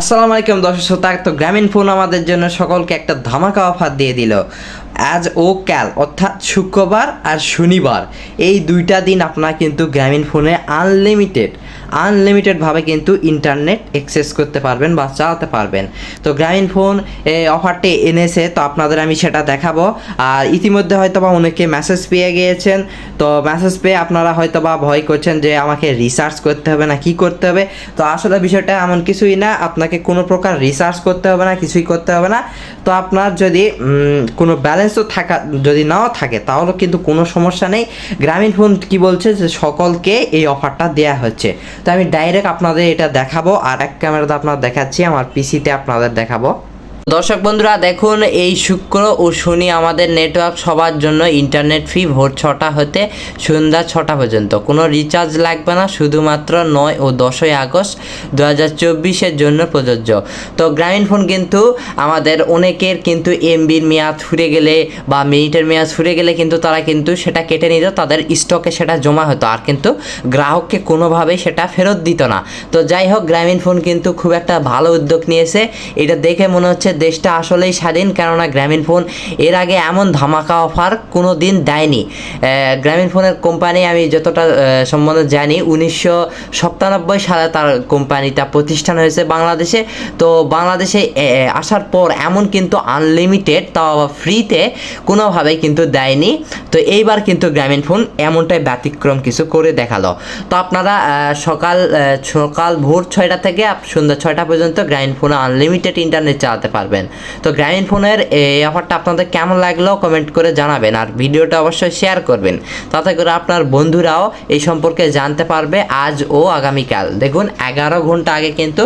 আসসালামু আলাইকুম দর্শক শ্রোতা, তো গ্রামীণ ফোন আমাদের জন্য সকলকে একটা ধামাকা অফার দিয়ে দিল। আজ ও ক্যাল অর্থাৎ শুক্রবার আর শনিবার, এই দুইটা দিন আপনার কিন্তু গ্রামীণ ফোনে আনলিমিটেড আনলিমিটেডভাবে কিন্তু ইন্টারনেট অ্যাক্সেস করতে পারবেন বা চালাতে পারবেন। তো গ্রামীণ ফোন অফারটি এনেছে, তো আপনাদের আমি সেটা দেখাবো। আর ইতিমধ্যে হয়তো বা অনেকে মেসেজ পেয়ে গিয়েছেন, তো মেসেজ পেয়ে আপনারা হয়তো বা ভয় করছেন যে আমাকে রিসার্চ করতে হবে না, কি করতে হবে? তো আসলে বিষয়টা এমন কিছুই না, আপনাকে কোনো প্রকার রিসার্চ করতে হবে না, কিছুই করতে হবে না। তো আপনার যদি কোনো ব্যালেন্সও থাকা, যদি নাও থাকে, তাহলে কিন্তু কোনো সমস্যা নেই। গ্রামীণ ফোন কি বলছে যে সকলকে এই অফারটা দেওয়া হচ্ছে। তো আমি ডাইরেক্ট আপনাদের এটা দেখাবো, আর এক ক্যামেরাতে আপনার দেখাচ্ছি, আমার পিসিতে আপনাদের দেখাবো। দর্শক বন্ধুরা, দেখুন, এই শুক্র ও শনি আমাদের নেটওয়ার্ক সবার জন্য ইন্টারনেট ফ্রি ভোর ছটা হতে সন্ধ্যা ছটা পর্যন্ত। কোনো রিচার্জ লাগবে না, শুধুমাত্র নয় ও দশই আগস্ট দু হাজার চব্বিশের জন্য প্রযোজ্য। তো গ্রামীণ ফোন কিন্তু আমাদের অনেকের কিন্তু এমবির মেয়াদ ফুরে গেলে বা মিনিটের মেয়াদ ফুরে গেলে কিন্তু তারা কিন্তু সেটা কেটে নিত, তাদের স্টকে সেটা জমা হতো। আর কিন্তু গ্রাহককে কোনোভাবেই সেটা ফেরত দিত না। তো যাই হোক, গ্রামীণ ফোন কিন্তু খুব একটা ভালো উদ্যোগ নিয়েছে। এটা দেখে মনে হচ্ছে দেশটা আসলেই স্বাধীন, কেননা গ্রামীণ ফোন এর আগে এমন ধামাকা অফার কোনো দিন দেয়নি গ্রামীণ ফোনের কোম্পানি আমি যতটা সম্বন্ধে জানি, উনিশশো সাতানব্বই সালে তার কোম্পানিটা প্রতিষ্ঠান হয়েছে বাংলাদেশে। তো বাংলাদেশে আসার পর এমন কিন্তু আনলিমিটেড, তাও ফ্রিতে কোনোভাবেই কিন্তু দেয়নি। তো এইবার কিন্তু গ্রামীণ ফোন এমনটাই ব্যতিক্রম কিছু করে দেখাল। তো আপনারা সকাল সকাল ভোর ছয়টা থেকে সন্ধ্যা ছয়টা পর্যন্ত গ্রামীণ ফোনে আনলিমিটেড ইন্টারনেট চালাতে পারবেন। তো গ্রামীণ ফোনের এই অফারটা আপনাদের কেমন লাগল কমেন্ট করে জানাবেন আর ভিডিওটা অবশ্যই শেয়ার করবেন। তাতে করে আপনার বন্ধুরাও এই সম্পর্কে জানতে পারবে আজ ও আগামীকাল। দেখুন, এগারো ঘণ্টা আগে কিন্তু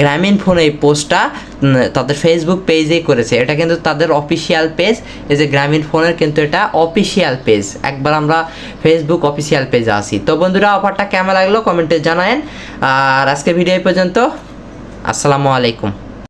গ্রামীণ ফোন এই পোস্টটা তাদের ফেসবুক পেজেই করেছে। এটা কিন্তু তাদের অফিসিয়াল পেজ এই যে গ্রামীণ ফোনের কিন্তু এটা অফিসিয়াল পেজ একবার আমরা ফেসবুক অফিসিয়াল পেজে আসি। তো বন্ধুরা, অফারটা কেমন লাগল কমেন্টে জানায়েন। আর আজকে ভিডিও পর্যন্ত। আসসালামু আলাইকুম।